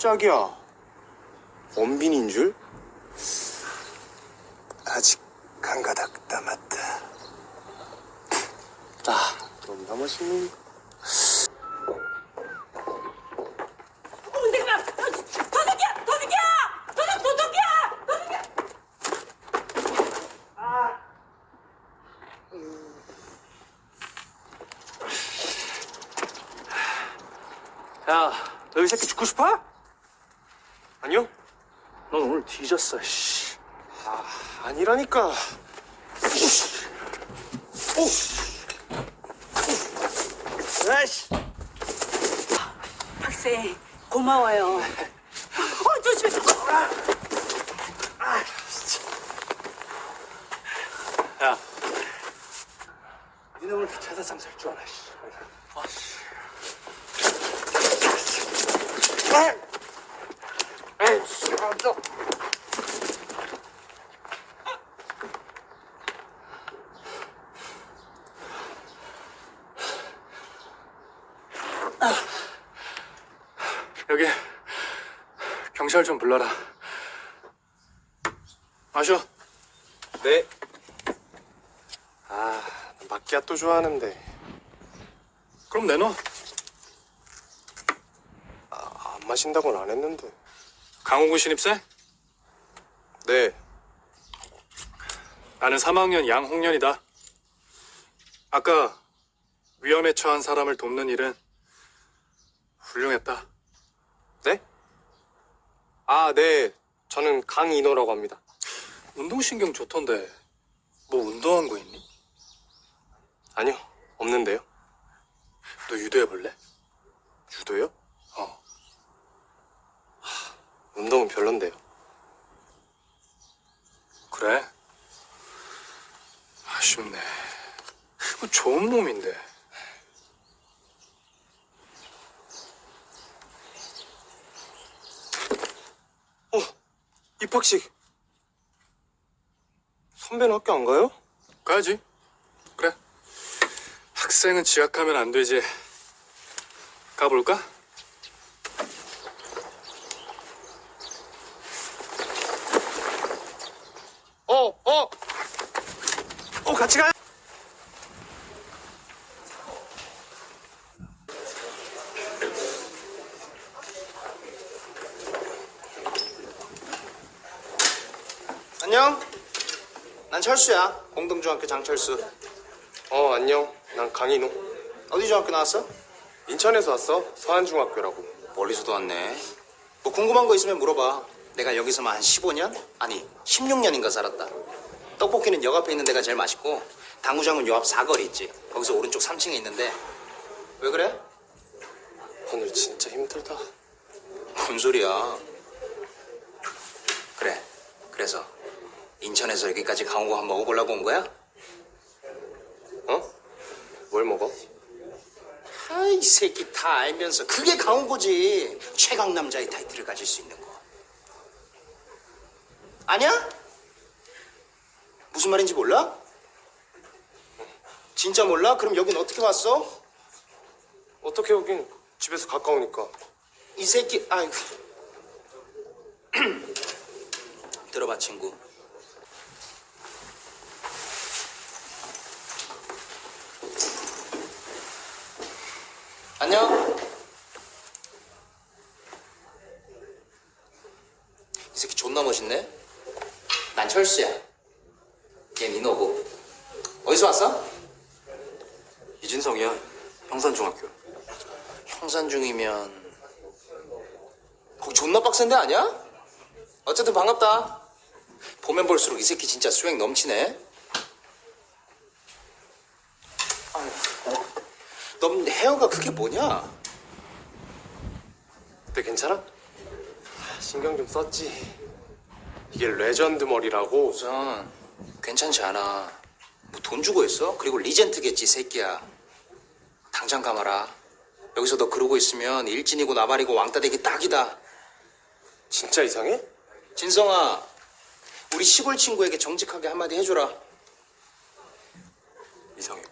깜짝이야. 원빈인 줄? 아직 한 가닥 남았다. 아, 좀 남았으니. 어, 내가 막 도둑이야, 도둑이야, 도둑, 도둑이야, 도둑이야. 야, 너이 새끼 죽고 싶어? 아니요. 넌 오늘 뒤졌어, 씨. 아, 아니라니까. 오! 아이씨. 박세, 고마워요. 어, 조심해. 야. 니네 오늘 차사상 살줄 알아, 씨. 아, 씨. 에이, 씨, 아, 너. 여기 경찰 좀 불러라. 마셔. 네. 아, 마키아또 좋아하는데 그럼 내놔. 안 마신다고는 안 했는데. 강호군 신입생? 네. 나는 3학년 양홍년이다. 아까 위험에 처한 사람을 돕는 일은 훌륭했다. 네? 아, 네. 저는 강인호라고 합니다. 운동신경 좋던데 뭐 운동한 거 있니? 아니요, 없는데요. 너 유도해볼래? 유도요? 어. 운동은 별론데요. 그래? 아쉽네. 그거 좋은 몸인데. 어, 입학식. 선배는 학교 안 가요? 가야지. 그래. 학생은 지각하면 안 되지. 가볼까? 어, 어! 어, 같이 가요! 안녕. 난 철수야. 공동중학교 장철수. 어, 안녕. 난 강인호. 어디 중학교 나왔어? 인천에서 왔어. 서한중학교라고. 멀리서도 왔네. 뭐 궁금한 거 있으면 물어봐. 내가 여기서만 한 15년? 아니, 16년인가 살았다. 떡볶이는 역 앞에 있는 데가 제일 맛있고 당구장은 요 앞 사거리 있지. 거기서 오른쪽 3층에 있는데 왜 그래? 오늘 진짜 힘들다. 뭔 소리야? 그래. 그래서 인천에서 여기까지 강호고 한번 먹어보려고 온 거야? 어? 뭘 먹어? 아이 이 새끼 다 알면서 그게 강호고지 최강 남자의 타이틀을 가질 수 있는 거 아니야? 무슨 말인지 몰라? 진짜 몰라? 그럼 여긴 어떻게 왔어? 어떻게 오긴 집에서 가까우니까. 이 새끼 아이고 들어봐 친구 안녕 이 새끼 존나 멋있네 난 철수야 얘 민호고 어디서 왔어? 이진성이야. 형산중학교. 형산 중이면 거기 존나 빡센데 아니야? 어쨌든 반갑다. 보면 볼수록 이 새끼 진짜 수행 넘치네. 아휴, 넌 헤어가 그게 뭐냐? 그때 괜찮아? 아, 신경 좀 썼지. 이게 레전드 머리라고. 우선 괜찮지 않아. 뭐 돈 주고 했어? 그리고 리젠트겠지 이 새끼야. 당장 감아라. 여기서 너 그러고 있으면 일진이고 나발이고 왕따 되기 딱이다. 진짜 이상해? 진성아, 우리 시골 친구에게 정직하게 한마디 해줘라. 이상해.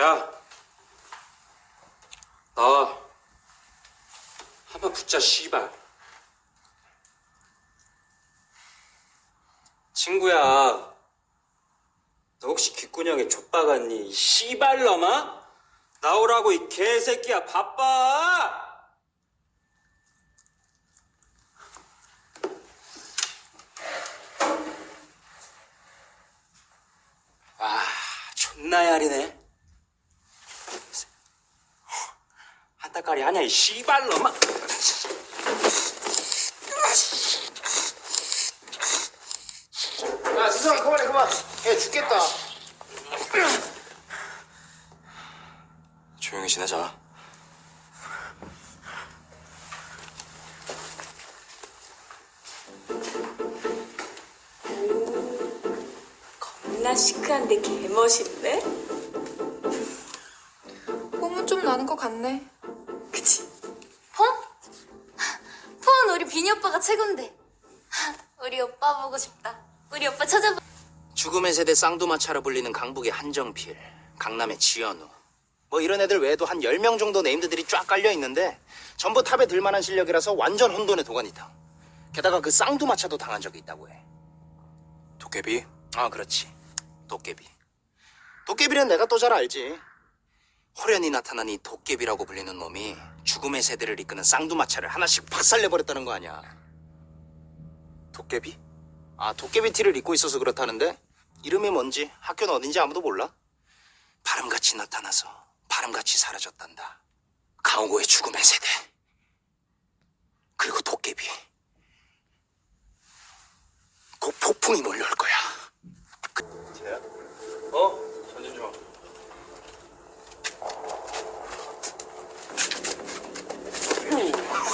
야, 나와. 한번 붙자, 씨발. 친구야, 너 혹시 귓구녕에 족박았니? 이 씨발 놈아? 나오라고 이 개새끼야, 바빠! 와, 존나 야리네. 한따까리 하냐, 이 씨발놈아. 야 지성아 그만해 그만 애 죽겠다 조용히 지내자. 겁나 시크한데 개멋있네? 폼은 좀 나는 것 같네. 비니 오빠가 최곤데. 우리 오빠 보고 싶다. 우리 오빠 찾아봐. 죽음의 세대 쌍두마차로 불리는 강북의 한정필 강남의 지현우 뭐 이런 애들 외에도 한 10명 정도 네임드들이 쫙 깔려 있는데 전부 탑에 들만한 실력이라서 완전 혼돈의 도가니탕 게다가 그 쌍두마차도 당한 적이 있다고 해 도깨비? 아, 그렇지. 도깨비. 도깨비는 내가 또 잘 알지. 호련히 나타난 이 도깨비라고 불리는 놈이 죽음의 세대를 이끄는 쌍두마차를 하나씩 박살내버렸다는 거 아니야. 도깨비? 아, 도깨비 티를 입고 있어서 그렇다는데 이름이 뭔지 학교는 어딘지 아무도 몰라? 바람같이 나타나서 바람같이 사라졌단다. 가오고의 죽음의 세대. 그리고 도깨비. 곧 폭풍이 몰려올 거야. 어? 전진 좀.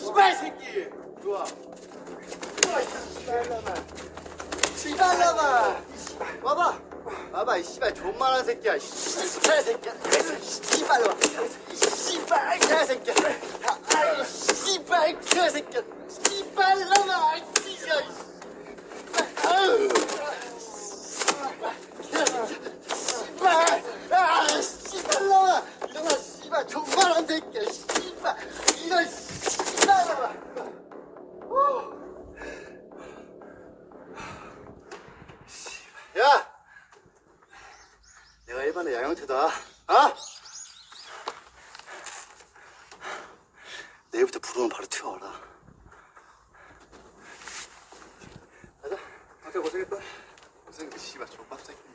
씨발 새끼! 좋아. 씨발놈아! 와봐! 와봐, 이 씨발 존만한 새끼야. 이 씨발 새끼야. 이 씨발놈아. 이 씨발 개 새끼야. 아, 이 씨발 개 새끼야. 씨발 놈아. 이 씨발. 아유. 아! 내일부터 부르면 바로 튀어와라. 가자. 밖에 고생했다. 고생했다. 씨발, 족밥새끼.